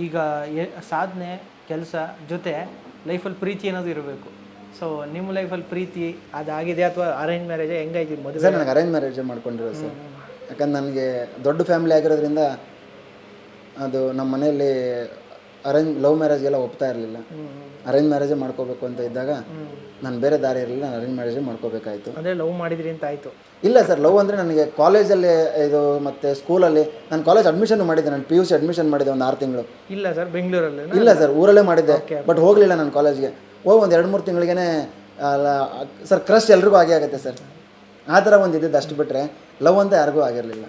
ಈಗ ಎ- ಸಾಧನೆ ಕೆಲಸ ಜೊತೆ ಲೈಫಲ್ಲಿ ಪ್ರೀತಿ ಅನ್ನೋದು ಇರಬೇಕು. ಸೊ ನಿಮ್ಮ ಲೈಫಲ್ಲಿ ಪ್ರೀತಿ ಅದಾಗಿದೆ ಅಥವಾ ಅರೇಂಜ್ ಮ್ಯಾರೇಜ್ ಹೆಂಗಾಯ್ತು ಮದುವೆ? ಸರ್ ನನಗೆ ಅರೇಂಜ್ ಮ್ಯಾರೇಜ್ ಮಾಡ್ಕೊಂಡಿರೋ ಸರ್. ಯಾಕಂದ್ರೆ ನನಗೆ ದೊಡ್ಡ ಫ್ಯಾಮಿಲಿ ಆಗಿರೋದ್ರಿಂದ ಅದು ನಮ್ಮ ಮನೆಯಲ್ಲಿ ಅರೇಂಜ್ ಲವ್ ಮ್ಯಾರೇಜ್ಗೆಲ್ಲ ಒಪ್ತಾ ಇರಲಿಲ್ಲ. ಅರೇಂಜ್ ಮ್ಯಾರೇಜೇ ಮಾಡ್ಕೋಬೇಕು ಅಂತ ಇದ್ದಾಗ ನಾನು ಬೇರೆ ದಾರಿ ಇರಲಿಲ್ಲ ನಾನು ಅರೇಂಜ್ ಮ್ಯಾರೇಜೇ ಮಾಡ್ಕೋಬೇಕಾಯಿತು. ಅಂದರೆ ಲವ್ ಮಾಡಿದ್ರಿ ಅಂತ ಆಯಿತು. ಇಲ್ಲ ಸರ್ ಲವ್ ಅಂದರೆ ನನಗೆ ಕಾಲೇಜಲ್ಲಿ ಇದು ಮತ್ತು ಸ್ಕೂಲಲ್ಲಿ ನಾನು ಕಾಲೇಜ್ ಅಡ್ಮಿಷನ್ ಮಾಡಿದ್ದೆ ನಾನು ಪಿ ಯು ಸಿ ಅಡ್ಮಿಷನ್ ಮಾಡಿದ್ದೆ ಒಂದು ಆರು ತಿಂಗಳು. ಇಲ್ಲ ಸರ್ ಬೆಂಗಳೂರಲ್ಲಿ ಇಲ್ಲ ಸರ್ ಊರಲ್ಲೇ ಮಾಡಿದ್ದೆ ಬಟ್ ಹೋಗಲಿಲ್ಲ ನಾನು ಕಾಲೇಜ್ಗೆ. ಹೋಗಿ ಒಂದು ಎರಡು ಮೂರು ತಿಂಗಳಿಗೇ ಸರ್ ಕ್ರಶ್ ಎಲ್ರಿಗೂ ಆಗೇ ಆಗುತ್ತೆ ಸರ್. ಆ ಥರ ಒಂದು ಇದ್ದಿದ್ದು ಅಷ್ಟು ಬಿಟ್ಟರೆ ಲವ್ ಅಂತ ಯಾರಿಗೂ ಆಗಿರಲಿಲ್ಲ.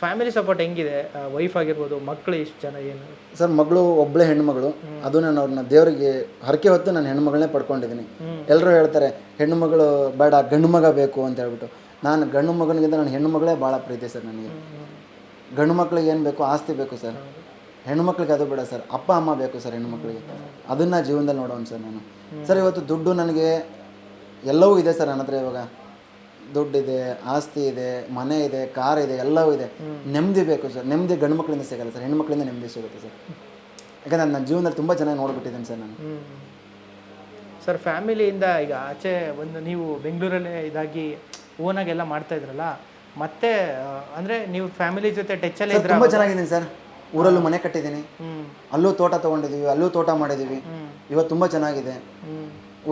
ಫ್ಯಾಮಿಲಿ ಸಪೋರ್ಟ್ ಹೆಂಗಿದೆ? ವೈಫ್ ಆಗಿರ್ಬೋದು ಮಕ್ಕಳು ಇಷ್ಟು ಜನ ಏನು? ಸರ್ ಮಗಳು ಒಬ್ಬಳೇ ಹೆಣ್ಮಗಳು. ಅದು ನಾನು ಅವ್ರನ್ನ ದೇವರಿಗೆ ಹರಕೆ ಹೊತ್ತು ನಾನು ಹೆಣ್ಮಗಳನ್ನೇ ಪಡ್ಕೊಂಡಿದ್ದೀನಿ. ಎಲ್ಲರೂ ಹೇಳ್ತಾರೆ ಹೆಣ್ಣು ಮಗಳು ಬೇಡ ಗಂಡು ಮಗ ಬೇಕು ಅಂತ ಹೇಳ್ಬಿಟ್ಟು. ನಾನು ಗಂಡು ಮಗನಿಗಿಂತ ನಾನು ಹೆಣ್ಣು ಮಗಳೇ ಭಾಳ ಪ್ರೀತಿ ಸರ್ ನನಗೆ. ಗಂಡು ಮಕ್ಳಿಗೆ ಏನು ಬೇಕು ಆಸ್ತಿ ಬೇಕು ಸರ್. ಹೆಣ್ಣು ಮಕ್ಳಿಗೆ ಅದು ಬೇಡ ಸರ್. ಅಪ್ಪ ಅಮ್ಮ ಬೇಕು ಸರ್ ಹೆಣ್ಣು ಮಕ್ಕಳಿಗೆ ಅದನ್ನು ಜೀವನದಲ್ಲಿ ನೋಡೋಣ ಸರ್ ನಾನು. ಸರ್ ಇವತ್ತು ದುಡ್ಡು ನನಗೆ ಎಲ್ಲವೂ ಇದೆ ಸರ್ ನನ್ನ ಹತ್ರ ಇವಾಗ. ದುಡ್ಡಿದೆ ಆಸ್ತಿ ಇದೆ ಮನೆ ಇದೆ ಕಾರ್ ಇದೆ ಎಲ್ಲವೂ ಇದೆ. ನೆಮ್ಮದಿ ಬೇಕು ಸರ್. ನೆಮ್ಮದಿ ಗಂಡು ಮಕ್ಕಳಿಂದ ಸಿಗಲ್ಲ ಸರ್. ಹೆಣ್ಣು ಮಕ್ಕಳಿಂದ ನೆಮ್ಮದಿ ಸಿಗುತ್ತೆ ಸರ್. ಯಾಕಂದ್ರೆ ನನ್ನ ಜೀವನದಲ್ಲಿ ತುಂಬ ಚೆನ್ನಾಗಿ ನೋಡ್ಬಿಟ್ಟಿದ್ದೀನಿ ಸರ್ ನಾನು. ಸರ್ ಫ್ಯಾಮಿಲಿಯಿಂದ ಈಗ ಆಚೆ ಒಂದು ನೀವು ಬೆಂಗಳೂರಲ್ಲೇ ಇದಾಗಿ ಓನಾಗೆಲ್ಲ ಎಲ್ಲ ಮಾಡ್ತಾ ಇದ್ರಲ್ಲ ಮತ್ತೆ ಅಂದ್ರೆ ನೀವು ಫ್ಯಾಮಿಲಿ ಜೊತೆ ಟಚ್ಚಲ್ಲಿ ಇದ್ರೆ ತುಂಬ ಚೆನ್ನಾಗಿದ್ದೀನಿ ಸರ್. ಊರಲ್ಲೂ ಮನೆ ಕಟ್ಟಿದ್ದೀನಿ. ಅಲ್ಲೂ ತೋಟ ತೊಗೊಂಡಿದ್ದೀವಿ ಅಲ್ಲೂ ತೋಟ ಮಾಡಿದ್ದೀವಿ ಇವತ್ತು ತುಂಬ ಚೆನ್ನಾಗಿದೆ.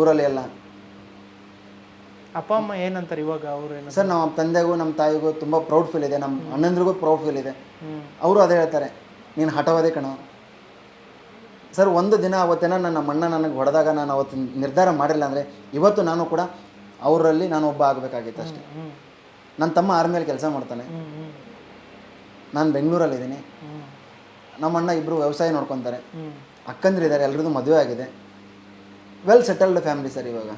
ಊರಲ್ಲಿ ಎಲ್ಲ. ಅಪ್ಪ ಅಮ್ಮ ಏನಂತಾರೆ ಇವಾಗ ಅವರು ಏನು ಸರ್ ನಮ್ಮ ತಂದೆಗೂ ನಮ್ಮ ತಾಯಿಗೂ ತುಂಬ ಪ್ರೌಡ್ ಫೀಲ್ ಇದೆ. ನಮ್ಮ ಅಣ್ಣಂದ್ರಿಗೂ ಪ್ರೌಡ್ ಫೀಲ್ ಇದೆ. ಅವರು ಅದೇ ಹೇಳ್ತಾರೆ ನೀನು ಹಠವಾದೇ ಕಣೋ. ಸರ್ ಒಂದು ದಿನ ಅವತ್ತೇನ ನನ್ನ ಅಣ್ಣ ನನಗೆ ಹೊಡೆದಾಗ ನಾನು ಅವತ್ತು ನಿರ್ಧಾರ ಮಾಡಿಲ್ಲ ಅಂದರೆ ಇವತ್ತು ನಾನು ಕೂಡ ಅವರಲ್ಲಿ ನಾನು ಒಬ್ಬ ಆಗಬೇಕಾಗಿತ್ತು ಅಷ್ಟೇ. ನನ್ನ ತಮ್ಮ ಆರ್ಮಿಯಲ್ಲಿ ಕೆಲಸ ಮಾಡ್ತಾನೆ. ನಾನು ಬೆಂಗಳೂರಲ್ಲಿದ್ದೀನಿ ನಮ್ಮ ಅಣ್ಣ ಇಬ್ಬರು ವ್ಯವಸಾಯ ನೋಡ್ಕೊತಾರೆ. ಅಕ್ಕಂದ್ರಿದ್ದಾರೆ ಅಕ್ಕಂದಿರಿದ್ದಾರೆ ಎಲ್ರದ್ದು ಮದುವೆ ಆಗಿದೆ. ವೆಲ್ ಸೆಟಲ್ಡ್ ಫ್ಯಾಮಿಲಿ ಸರ್ ಇವಾಗ.